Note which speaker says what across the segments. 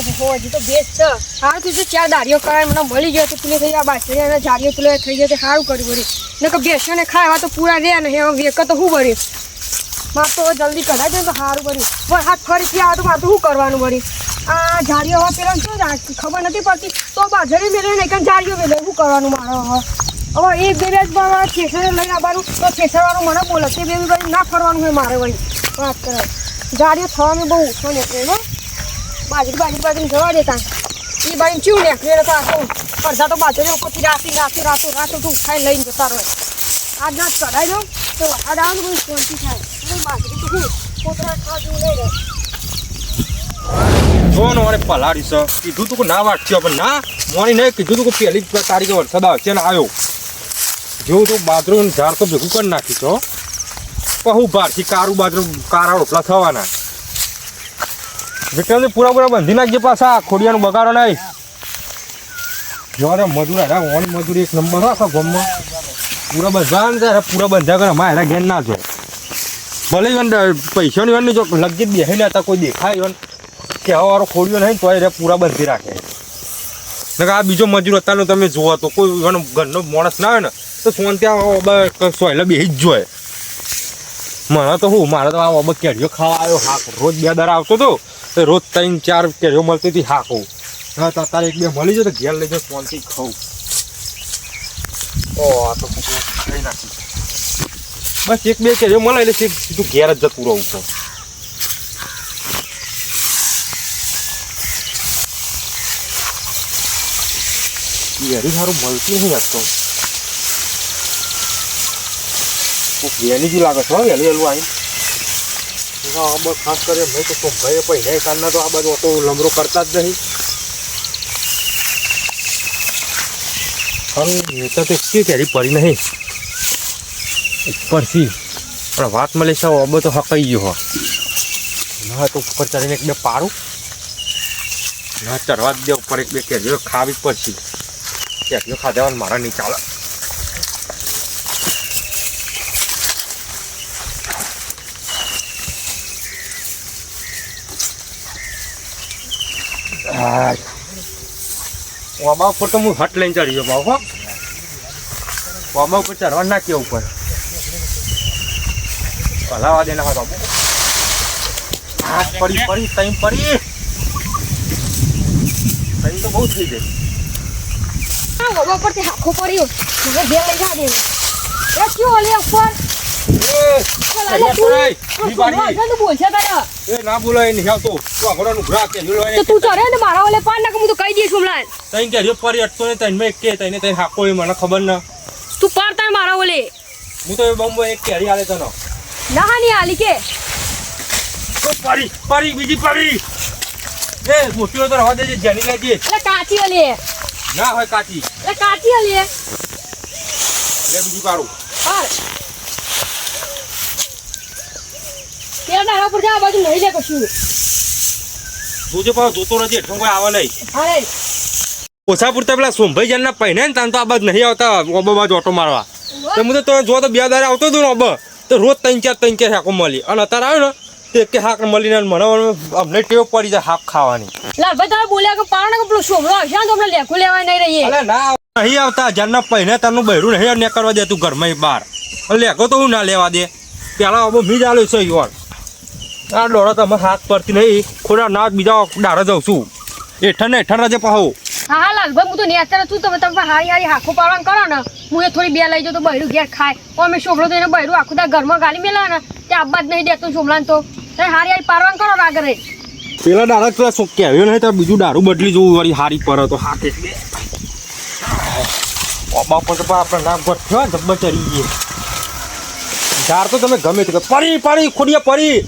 Speaker 1: ઓહો, હજી તો બેસ છે. સારું થયું ચાર દાડીઓ કરાય મને મળી ગયો તો પેલી થઈ આ બાસરી જાડીઓ પેલો થઈ જાય તે સારું કર્યું વળી ને કે બેસો ને ખાય એવા તો પૂરા રહ્યા નહીં હવે વેક તો શું વળી માર તો જલ્દી કઢાઈ દે તો સારું કર્યું પણ હાથ ફરીથી આવે તો મારે શું કરવાનું વળી? આ જાડીઓ હવે પેલા શું ખબર નથી પડતી. તો બાજરી મેળવે નહીં કારણ જાડીઓ મેળવે. શું કરવાનું મારે હવે? હવે એક બે જ પણ થેસરે લઈને આવવાનું, તો ખેસરવાનું મને બોલે તે બે ના ફરવાનું હોય મારે વળી. વાત કરે જાડીઓ થવાનું બહુ ઓછો ને બાજરી બાજરી બાજરી જવા દેતા એ બાજુ ચીવું નીકળે તો આખું અડધા તો બાજરી ઉપરથી રાતી રાતી, રાતો રાતો તું ખાઈ લઈને જતા રહે. આજ ના ચડાઈ દઉં તો વરસાદ આવે બહુ શાંતિ થાય. બાજરી તો હું? પોતરા ખાવા જેવું નહીં રહે
Speaker 2: જોવાનું મને પલાડી છે. કીધું તું ના વાટશે પણ ના, મોણી નહીં કીધું તું કે પહેલી તારીખે વરસાદ આવશે ને આવ્યો. જેવું તું બાજરું ઝાડ તો ભેગું કરી નાખી છો પહુ બહારથી કારું બાજરું, કારા રોટલા થવાના. વિક્રમજી પૂરા પૂરા બંધી નાખજે પાછા. ખોડિયાનું બગાડો નહીં. જો રે મજૂર હેરા, ઓન મજૂરી એક નંબર હા ગામમાં. પૂરા બંધા ને પૂરા બંધ્યા કરે અમારે એના ઘેર ના છે ભલે ઈવન પૈસાની ઈવન જો લગી જ બેસી હતા કોઈ દેખાય ઈવન. કે હવે વાળો ખોડ્યો નહીં તો એ પૂરા બંધી રાખે. નકર આ બીજો મજૂર અત્યારનો તમે જોવો તો કોઈ ઘરનો માણસ ના હોય ને, તો સોન ત્યાં સોયલા બેસી જ જોઈએ મને તો હું, મારે તો આ અબક કેડિયો ખાવા આવ્યો હા રોજ બે દર આવતો હતો રોજ ત્રણ, ચાર કેરીઓ મળતી હતી, હા તો તારે એક બે મળી જાય તો ઘેર લઈ જાઓ ફોનથી ખાઉં. ઓ, આ તો કઈ નાખી બસ એક બે કેરીઓ મળે એટલે સીધું ઘેર જ જતું રહું છું. કેરી સારું મળતી નહીં આજ તો. વહેલી જ લાગે છે હો, વહેલી વહેલું આવી હા બસ ખાસ કરી મેં તો ભાઈ પહેલા કારના તો આ બાજુ તો લમરો કરતા જ નહીં. નેતા તો કે કેરી પડી નહીં. ઉપરથી પણ વાત મળે છે અબ તો હકાઈ ગયો હો. ના તો ઉપર ચડીને એક બે પાડું. ના ચડવા જ દે ઉપર એક બે કેરીઓ ખાવી પડશે. કેરીઓ ખાધા મારા નહીં ચાલે. હા વામા ઉપર તો હું હટ લઈને ચડી ગયો બાબુ વામા ઉપર ચડવા નાખ્યો ઉપર. પલાવા દે ના બાબુ હાથ પડી પડી તઈ પડી. તઈ તો બહુ થઈ જાય
Speaker 1: આ ઉપરથી પરથી હાખો પડ્યો. મને બે લઈ જા દે એ ક્યું ઓલે ઉપર?
Speaker 2: મને ખબર ના.
Speaker 1: તું પાર તાર મારા ઓલે.
Speaker 2: હું તો બમ્બો એક કેરી આલે તનો.
Speaker 1: ના ની આલી કે.
Speaker 2: પરી પરી બીજી પરી એ મોટી તો રવા દેજે જેની લેજે
Speaker 1: એટલે કાચી ઓલે.
Speaker 2: ના હોય કાચી.
Speaker 1: એટલે કાચી ઓલે.
Speaker 2: લે બીજી પાડું.
Speaker 1: પાર પેલા તારા ઉપર જા બાજુ નહીં લે કશું.
Speaker 2: જોજે પાછો જોતો નથી હેઠું કોઈ આવે નહીં.
Speaker 1: અરે
Speaker 2: ઓછા પૂરતા પેલા સોમભાઈ જાનના પહેને ને તાન તો આ બાજ નહીં આવતા ઓબો બાજુ ઓટો મારવા. તો હું તો તમે જો તો બે દારે આવતો હતો ને ઓબ. તો રોજ ત્રણ ચાર ત્રણ ચાર હાકો મળી. અને અત્યારે આવ્યો ને તે એક હાક મળીને મને અમને ટેવ પડી જાય હાક ખાવાની.
Speaker 1: લાલભાઈ તારા બોલ્યા કે પાર કે પેલું સોમરો આવશે? ને તમને લેખું લેવાય નહીં રહીએ.
Speaker 2: ના નહીં આવતા જાનના પહેને તારનું બહેરું નહીં અને કરવા દે તું ઘરમાં બહાર લેખો તો હું ના લેવા દે. પેલા ઓબો મીજ આલ્યો છે યોર આ ડોળો તમે હાથ પડતી નહીં ખોડા ના બીજા ડારે જાઉં છું. હેઠળ ને હેઠળ રાજે પાહો.
Speaker 1: હા હા લાલભાઈ હું તો નેચર છું તમે તમે હારી હારી હાખો પાડવાનું કરો ને હું એ થોડી બે લઈ જાઉં તો બૈરું ઘેર ખાય. અમે છોકરો તો એને બૈરું આખું ત્યાં ઘરમાં ગાલી મેલા ને તે આબા જ નહીં દેતો છોકરાને તો. તે હારી હારી પાડવાનું કરો આગળ.
Speaker 2: પેલા ડાળા પેલા શું કહેવાય નહીં તો બીજું દારૂ બદલી જોવું વળી હારી પર તો હાથે ઓબા પર તો પણ આપણે નામ પર થયો ને ચડી ગઈ ઝાડ તો તમે ગમે તે પરી પરી ખોડિયા પડી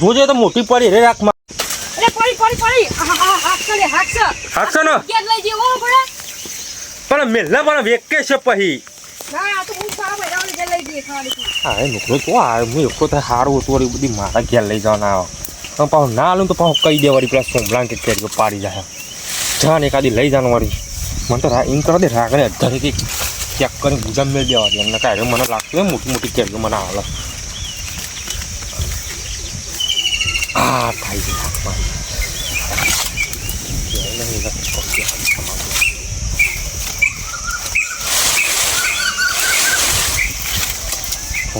Speaker 2: જોજે તો મોટી પડી રે રાખમાં.
Speaker 1: અરે પડી પડી પડી. હા હા હાથ કરે હાથ છે.
Speaker 2: હાથશે ને?
Speaker 1: ઘેર લઈ જેવો પડે
Speaker 2: પણ મેલના પણ વેકે છે પહી.
Speaker 1: ના તો હું લઈ જઈએ
Speaker 2: એ નોકરો તો આ બધી મારા ઘેર લઈ જવાના આવે. પાછું ના લઉં તો પાછું કહી દે વળી પેલા સોમલાં કે કેરીઓ પાડી જાય. જાન એકાદી લઈ જવાનું વળી. મને તો એમ કરો દે રાગને અધરે કે ચેક કરીને ગુજામ મેળ દેવા દે. એમને કાંઈ મને લાગતું મોટી મોટી કેરીઓ મને આવે આ થાય છે હાથમાં.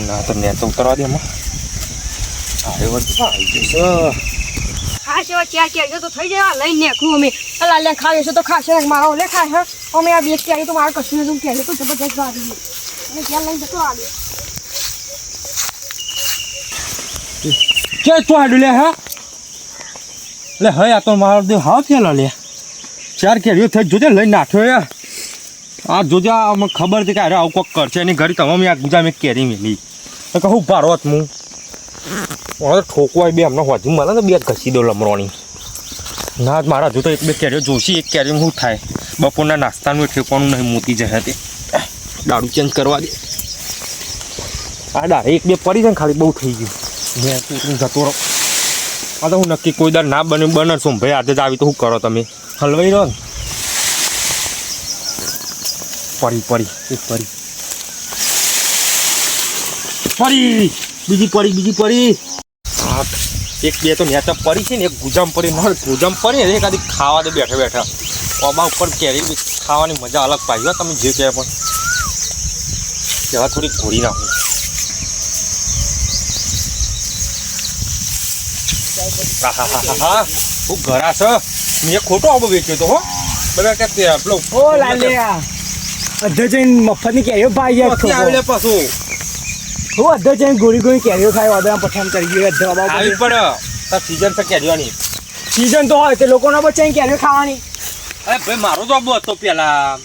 Speaker 2: ના તો નેટ ઉતરવા દે એમાં અરે વધુ આવી જશે
Speaker 1: એવા ચાર કેરીઓ તો થઈ જાય લઈને નીકળું અમે લાલ લે ખાવી તો ખાશે મારો લે છે અમે આ બે કેરી તો મારે કશું નથી કેરી તો જબરદસ્ત વાગી ગઈ અને ત્યાં લઈને જતો આવ્યો
Speaker 2: કે તું હાડું લે, હા? લે, હે, આ તો મારો દેવ હા ફેલા લે. ચાર કેરીઓ થઈ જોજે લઈ નાખ્યો યાર આ જોજે અમે ખબર હતી કે અરે આવું કોક કરશે એની ઘરે તમે આ ગુજા મેં કેરી મેલી. તો કહું ભારત હું હવે ઠોકવાય બે, હમણાં હોજી મળે તો બે ઘસી દો લમરોની ના મારા હજુ તો એક બે કેરીઓ જોશી, એક કેરી શું થાય. બપોરના નાસ્તાનું ઠેકવાનું નહીં મોતી જશે તે. દારૂ ચેન્જ કરવા દે. આ દાડે એક બે પડી જાય ખાલી બહુ થઈ ગયું. આ તો હું નક્કી કોઈ દર ના બને બને શું? ભાઈ, આજે જ આવી તો શું કરો તમે? હલવાઈ રહો પડી પડી એક પડી પડી બીજી પડી બીજી પડી એક, બે તો નેચા પડી છે ને, એક ગુજામ પડી ના ગુજામ પડી એક આદી ખાવા દે બેઠા બેઠા. ઓબા ઉપર કેરી ખાવાની મજા અલગ હો, તમે જે કહે પણ. કેવા થોડી ઘોડી નાખું. હું ઘરા મેં ખોટો આબો વેચ્યો તો હો. બધા કે પેલો
Speaker 3: ઓ લાલિયા અધો જઈને મફતની કેરીઓ ભાઈ
Speaker 2: પછી. આવેલે
Speaker 3: હું અધો જઈને ગોળી ગોળી કેરીઓ વાદળા પઠાણ કરી ગયો અધો
Speaker 2: આવી પડે તો સીઝન છે કેરીઓની
Speaker 3: સીઝન તો હોય તે લોકોના બચ્ચા કેરીઓ ખાવાની.
Speaker 2: અરે ભાઈ મારો તો આબો હતો પેલા.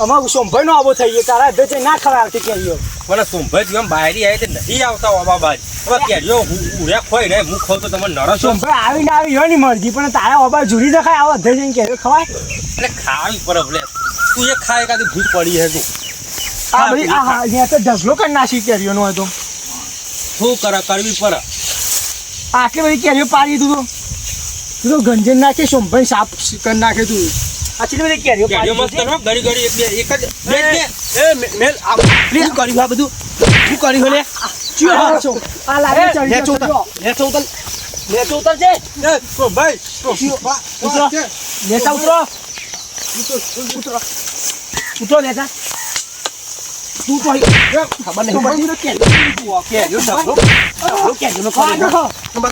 Speaker 3: અમારા સોમભાઈ નો આબો થઈ ગયો તારા અધો જઈને ના ખવાય આવતી કેરીઓ.
Speaker 2: મને સોમભાઈ જેમ બાયરી આવી તે નહીં આવતા ઓબા બાજ. હવે કેરીઓ ઉડ્યા ખોઈ ને હું ખોતો તો તમે નરસો
Speaker 3: સોમભાઈ આવીને આવી હોયની મરજી પણ તારા ઓબા જુડી દેખાય આવો અધે જઈને કેરીઓ ખવાય?
Speaker 2: એટલે ખાવી પડે ભલે. તું એ ખાય કાદી ભૂખ પડી હે તું.
Speaker 3: આ ભાઈ આ હા અહીંયા તો ઢગલો કરી નાખી કેરીઓનો હોય તો.
Speaker 2: શું કરે કરવી પર
Speaker 3: આટલી બધી કેરીઓ પાડી તું. તું તો ગંજન નાખે સોમભાઈ સાફ કરી નાખે તું. આટલી બધી
Speaker 2: મસ્ત
Speaker 3: પાડી
Speaker 2: કરો ઘડી ઘડી એક બે એક જ જ બે.
Speaker 4: એ મેલ આ શું કરી આ બધું શું કર્યું લે
Speaker 3: દીધી. આ લાગે ચડી
Speaker 4: લે
Speaker 3: ચડ્યો.
Speaker 4: નેચો ઉતર નેચો ઉતર છે
Speaker 2: એ સોમભાઈ
Speaker 4: ઉતરો નેચા ઉતરો ઉતરો ઉતરો નેચા તું તો ખબર નહીં પડતી.
Speaker 3: કેરીઓ
Speaker 4: ઢગલો ઢગલો કેરીઓનો
Speaker 3: આગળ
Speaker 4: ખબર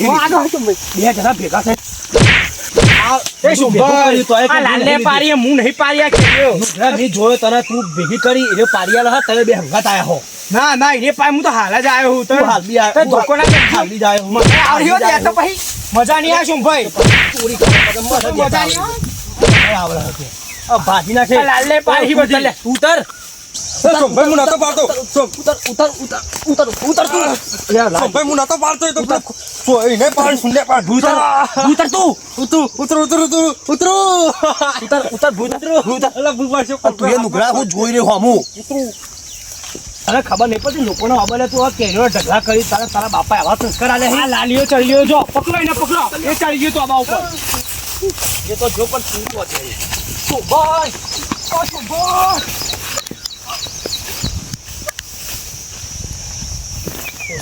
Speaker 3: હો, આગળ હો સોમભાઈ.
Speaker 4: બે જણા ભેગા થાય જોયો તને તું ભેગી કરી એ પારિયા લહા તમે બે હંગાત આયા હો.
Speaker 3: ના ના એને પાય હું તો હાલ જ આવ્યો હું તો
Speaker 4: હાલ બી
Speaker 3: તે
Speaker 4: આયો
Speaker 3: ધોકો ના.
Speaker 4: હાલ બી
Speaker 3: મને આવ્યો ત્યાં તો પછી મજા નહીં આ શું
Speaker 4: ભાઈ? પૂરી
Speaker 3: મજા
Speaker 4: મજા
Speaker 3: નહીં આવે.
Speaker 4: આવડે ભાજી નાખે.
Speaker 3: લાલે પાડી બધી.
Speaker 4: ઉતર.
Speaker 2: સોમભાઈ હું નતો પાડતો.
Speaker 4: ઉતર ઉતર ઉતર ઉતર ઉતર તું.
Speaker 2: સોમભાઈ હું નતો પાડતો તો સોઈ ને પાડ સુંદે પાડ
Speaker 4: ઉતર ઉતર તું.
Speaker 2: ઉતરો. ઉતરો ઉતરો ઉતરો ઉતરો.
Speaker 4: ઉતર ઉતર ભૂત ઉતર.
Speaker 2: અલા ભૂપા છે
Speaker 4: તું એ નુગડા હું જોઈ રહ્યો હમું તને ખબર નહીં પડતી લોકોનો અબલે તું આ કેરીઓ ઢગલા કરી તારા તારા બાપા એવા સંસ્કાર આલે
Speaker 3: આ લાલીઓ ચડી ગયો જો પકડો એને પકડો. એ ચડી ગયો તો આબા ઉપર.
Speaker 4: એ તો જો પણ તું તો
Speaker 3: ઓ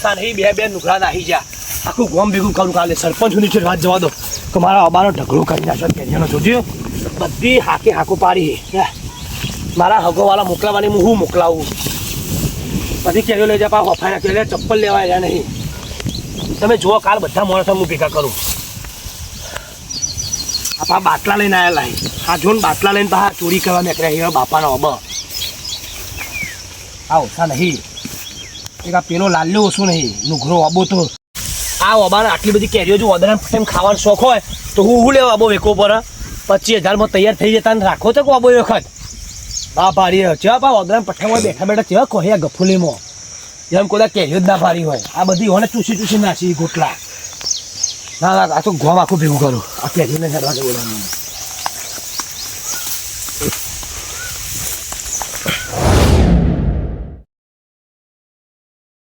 Speaker 4: પોતા નહીં બે બે નુકરા નાહી જા આખું ગોમ ભેગું કરું કાલે સરપંચ સુધી છે વાત જવા દો. કે મારા અબાનો ઢગલો કરી નાખ્યો કેરીઓનો. જોજો, બધી હાકે હાકો પાડી. મારા હગોવાળા મોકલાવાની હું હું મોકલાવું? બધી કેરીઓ લઈ જાય હફાઈ નાખ્યો એટલે ચપ્પલ લેવા રહ્યા નહીં. તમે જુઓ, કાલ બધા માણસો હું ભેગા કરું. આપા બાટલા લઈને આવેલા. આ જો બાટલા લઈને પાછા ચોરી કરવા નીકળ્યા બાપાનો અબ આ ઓછા નહીં. એક આ પેલો લાલ્યો ઓછો નહીં નુઘરો આબો તો. આ ઓબાને આટલી બધી કેરીઓ જો ઓદરા એમ ખાવાનો શોખ હોય, તો હું હું લેવા આબો વેકો પર પચીસ હજારમાં તૈયાર થઈ જતા ને રાખો તો આબો એ વખત. બા ભારી ચા બા ઓદરા હોય બેઠા બેઠા ચેવા કહે ગફુલીમાં? જેમ કોઈ કેરીઓ જ ના ભારી હોય. આ બધી હોને ચૂસી ચૂસી નાસી ગોટલા. ના ના, આ તો ગોમ આખું ભેગું કરું. આ કેરીઓને હેરવા જવું